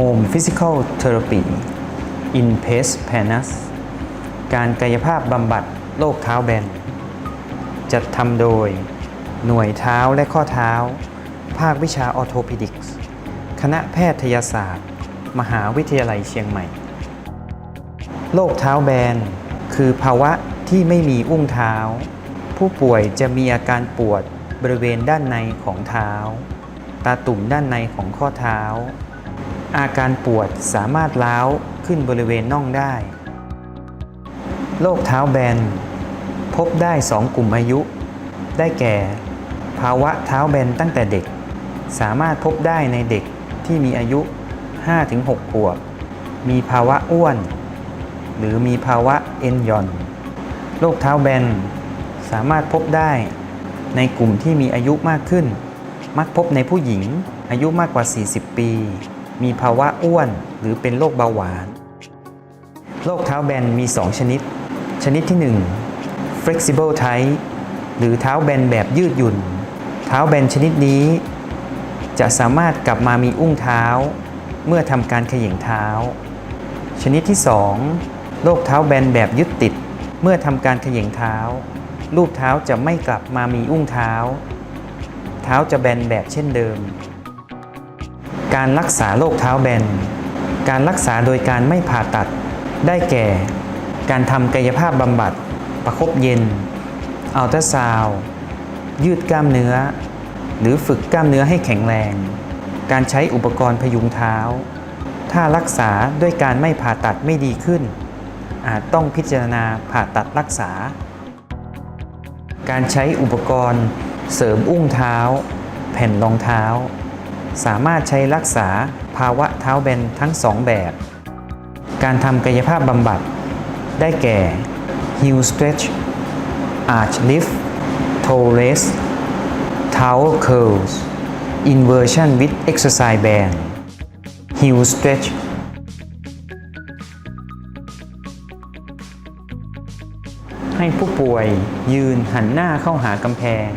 Home Physical Therapy in Pace Panus การกายภาพบำบัดโรคเท้าแบน จัดทำโดย หน่วยเท้าและข้อเท้า ภาควิชาออโทพิดิกส์คณะแพทยศาสตร์ มหาวิทยาลัยเชียงใหม่ โรคเท้าแบน คือภาวะที่ไม่มีอุ้งเท้า ผู้ป่วยจะมีอาการปวดบริเวณด้านในของเท้า ตาตุ่มด้านในของข้อเท้า อาการปวดสามารถล้าวขึ้นบริเวณน่องได้ โรคเท้าแบน พบได้2กลุ่มอายุ ได้แก่ ภาวะเท้าแบนตั้งแต่เด็ก สามารถพบได้ในเด็กที่มีอายุ 5-6 ขวบ มีภาวะอ้วน หรือมีภาวะเอ็นหย่อน โรคเท้าแบน สามารถพบได้ในกลุ่มที่มีอายุมากขึ้น มักพบในผู้หญิงอายุมากกว่า 40 ปี มีภาวะอ้วนหรือเป็นโรคเบาหวาน โรคเท้าแบนมี 2 ชนิด ชนิดที่ 1 flexible type หรือเท้าแบนแบบยืดหยุ่น เท้าแบนชนิดนี้ จะสามารถกลับมามีอุ้งเท้า เมื่อทำการเขย่งเท้า ชนิดที่ 2 โรคเท้าแบนแบบยึดติด เมื่อทำการเขย่งเท้า รูปเท้าจะไม่กลับมามีอุ้งเท้า เท้าจะแบนแบบเช่นเดิม การรักษาโรคเท้าแบน การรักษาโดยการไม่ผ่าตัด ได้แก่ การทำกายภาพบำบัด ประคบเย็น อัลตราซาวด์ยืดกล้ามเนื้อ หรือฝึกกล้ามเนื้อให้แข็งแรง การใช้อุปกรณ์พยุงเท้า ถ้ารักษาด้วยการไม่ผ่าตัดไม่ดีขึ้น อาจต้องพิจารณาผ่าตัดรักษา การใช้อุปกรณ์เสริมอุ้งเท้า แผ่นรองเท้า สามารถใช้รักษาภาวะเท้าแบนทั้งสองแบบ การทำกายภาพบำบัด ได้แก่ heel stretch arch lift toe raise toe curls inversion with exercise band heel stretch ให้ผู้ป่วยยืนหันหน้าเข้าหากำแพง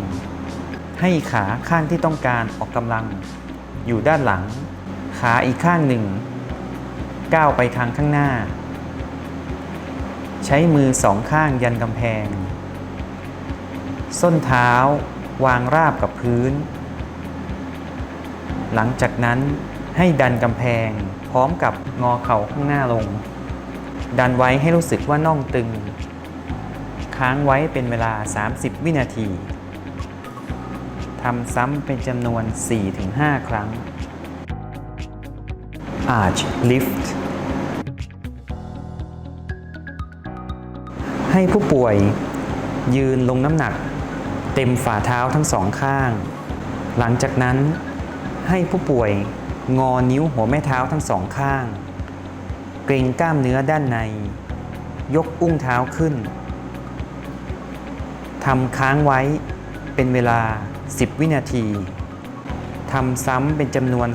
ให้ขาข้างที่ต้องการออกกำลัง อยู่ด้านหลัง ขาอีกข้างหนึ่ง ก้าวไปทางข้างหน้า ใช้มือสองข้างยันกำแพง ส้นเท้าวางราบกับพื้น หลังจากนั้นให้ดันกำแพงพร้อมกับงอเข่าข้างหน้าลง ดันไว้ให้รู้สึกว่าน่องตึง ค้างไว้เป็นเวลา 30 วินาที ทำซ้ำเป็นจำนวน 4-5 ครั้ง Arch Lift ให้ผู้ป่วยยืนลงน้ำหนัก เต็มฝ่าเท้าทั้งสองข้าง หลังจากนั้นให้ผู้ป่วยงอนิ้วหัวแม่เท้าทั้งสองข้าง เกรงกล้ามเนื้อด้านใน ยกอุ้งเท้าขึ้นทำค้างไว้เป็นเวลา 10 วินาทีทำซ้ำเป็นจำนวน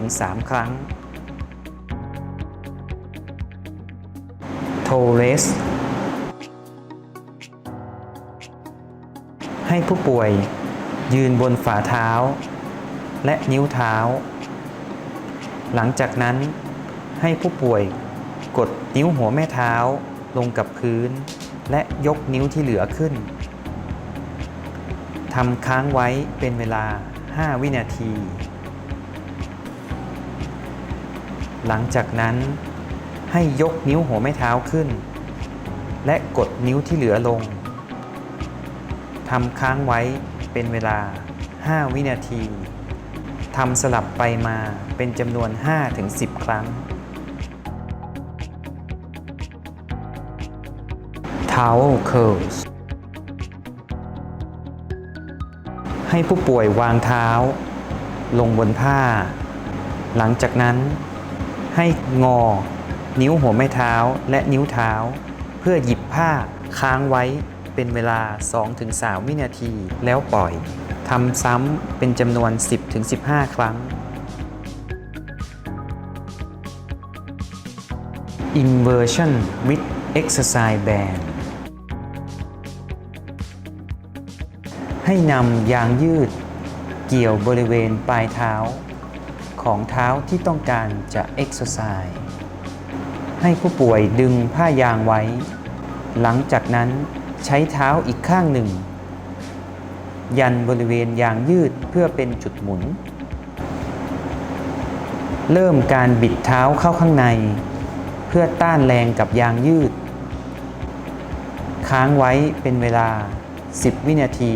2-3 ครั้ง โทเรส ให้ผู้ป่วยยืนบนฝ่าเท้า และนิ้วเท้า หลังจากนั้นให้ผู้ป่วยกดนิ้วหัวแม่เท้าลงกับพื้น และยกนิ้วที่เหลือขึ้น ทำค้างไว้เป็นเวลา 5 วินาที หลังจากนั้นให้ยกนิ้วหัวแม่เท้าขึ้น และกดนิ้วที่เหลือลงทำค้างไว้เป็นเวลา 5 วินาทีทำสลับไปมาเป็นจำนวน 5-10 ครั้ง Towel curls ให้ผู้ป่วยวางเท้า ลงบนผ้า หลังจากนั้น ให้งอ นิ้วหัวแม่เท้าและนิ้วเท้า เพื่อหยิบผ้าค้างไว้เป็นเวลา 2-3 วินาทีแล้วปล่อยทำซ้ำเป็นจำนวน 10-15 ครั้ง Inversion with exercise band ให้นำยางยืดเกี่ยวบริเวณปลายเท้า ของเท้าที่ต้องการจะเอ็กซ์ไซส์ให้ผู้ป่วยดึงผ้ายางไว้ หลังจากนั้นใช้เท้าอีกข้างหนึ่ง ยันบริเวณยางยืดเพื่อเป็นจุดหมุน เริ่มการบิดเท้าเข้าข้างใน เพื่อต้านแรงกับยางยืด ค้างไว้เป็นเวลา 10 วินาที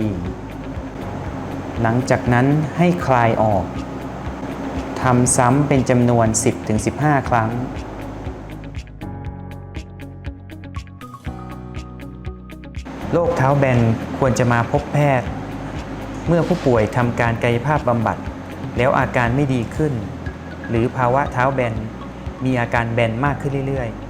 หลังจากนั้นให้คลายออกทำซ้ำเป็นจำนวน 10-15 ครั้งโรคเท้าแบนควรจะมาพบแพทย์ เมื่อผู้ป่วยทำการกายภาพบำบัด แล้วอาการไม่ดีขึ้น หรือภาวะเท้าแบนมีอาการแบนมากขึ้นเรื่อยๆ